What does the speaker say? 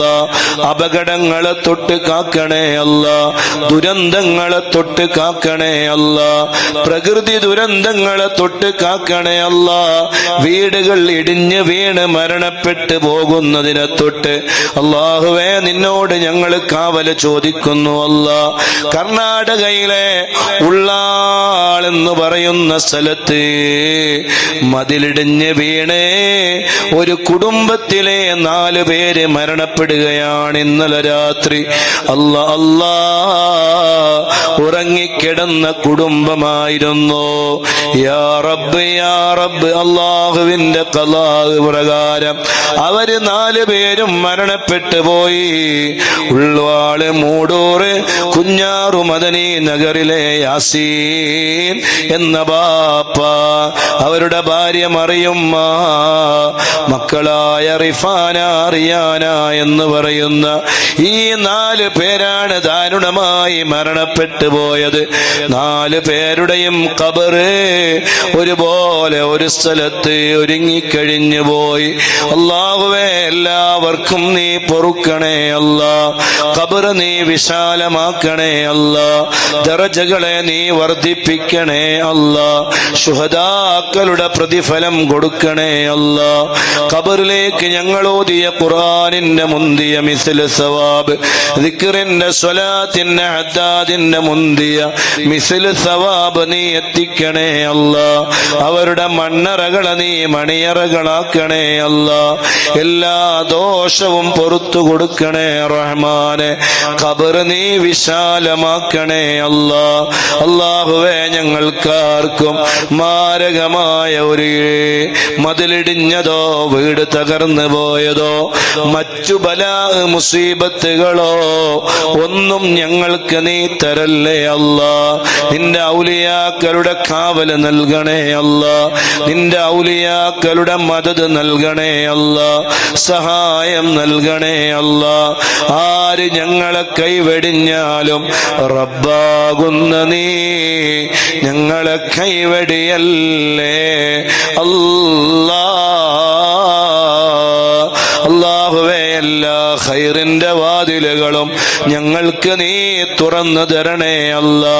അല്ല. അപകടങ്ങളെ തൊട്ട് കാക്കണേ അല്ല. ദുരന്തങ്ങളെ തൊട്ട് കാക്കണേ അല്ല. പ്രകൃതി ദുരന്തങ്ങളെ തൊട്ട് കാക്കണേ അല്ല. വീടുകൾ ഇടിഞ്ഞ് വീണ് മരണപ്പെട്ട് പോകുന്നതിനെ തൊട്ട് അള്ളാഹുവേ നിന്നോട് ഞങ്ങൾ കാവൽ ചോദിക്കുന്നു അല്ല. കർണാടകയിലെ ഉള്ളാളെന്ന് പറയുന്ന സ്ഥലത്ത് മതിലിടിഞ്ഞ് വീണ് ഒരു കുടുംബത്തിലെ നാല് പേര് മരണപ്പെടുകയാണ് ഇന്നലെ രാത്രി. അല്ല അല്ലാ ഉറങ്ങിക്കിടന്ന കുടുംബമായിരുന്നു. യാ റബ്ബ് അള്ളാഹുവിന്റെ കലാഹ് പ്രകാരം അവർ നാലു പേരും മരണപ്പെട്ടു പോയി. ഉൾവാൾ മൂടൂറ് കുഞ്ഞാറു മദനി നഗറിലെ യാസീൻ എന്ന ബാപ്പ അവരുടെ ഭാര്യ മറിയുമ്മ മക്കളായ റിഫാന റിയാന എന്ന് പറയുന്ന ഈ നാല് പേരാണ് ദാരുണമായി മരണപ്പെട്ടു പോയത് നാല് പേരുടെയും കബറ് ഒരുപോലെ ഒരു സ്ഥലത്ത് ഒരുങ്ങിക്കഴിഞ്ഞു പോയി. അള്ളാഹുവേ എല്ലാവർക്കും നീ പൊറുക്കണേ അല്ല. കബറ് നീ വിശാലമാക്കണേ അല്ല. ദറജകളെ നീ വർദ്ധിപ്പിക്കണേ അല്ല. ശുഹദാക്കളുടെ പ്രതിഫലം കൊടുക്കണേ അല്ല. കബറിലേക്ക് ഞങ്ങൾ ഓതിയ ഖുറാനിന്റെ മുന്തിയ മിസിൽ സവാബ് ദിക്റിന്റെ സ്വലാത്തിന്റെ ഹദ്ദാദിന്റെ മുന്തിയ സവാബ് അവരുടെ മണ്ണറകളെ നീ മണിയറകളാക്കണേ അല്ല. എല്ലാ ദോഷവും പൊറത്തു കൊടുക്കണേ റഹ്മാനെ. ഖബർ നീ വിശാലമാക്കണേ അല്ല. അള്ളാഹുവേ ഞങ്ങൾക്കാർക്കും മാരകമായ ഒരു മതിലിടിഞ്ഞതോ വീട് തകർന്നു പോയതോ മറ്റു പല മുസീബത്തുകളോ ഒന്നും ഞങ്ങൾക്ക് നീ തരല്ലേ അല്ല നിന്റെ ഔലിയാക്കളുടെ കാവൽ നൽകണേ അല്ല നിന്റെ ഔലിയാക്കളുടെ മദത് നൽകണേ അല്ല സഹായം നൽകണേ അല്ല. ആര് ഞങ്ങളെ കൈവെടിഞ്ഞാലും റബ്ബാകുന്ന നീ ഞങ്ങളെ കൈവെടിയല്ലേ? അല്ലാ ഖൈറിന്റെ വാതിലുകളും ഞങ്ങൾക്ക് നീ തുറന്നു തരണേ അല്ലാ.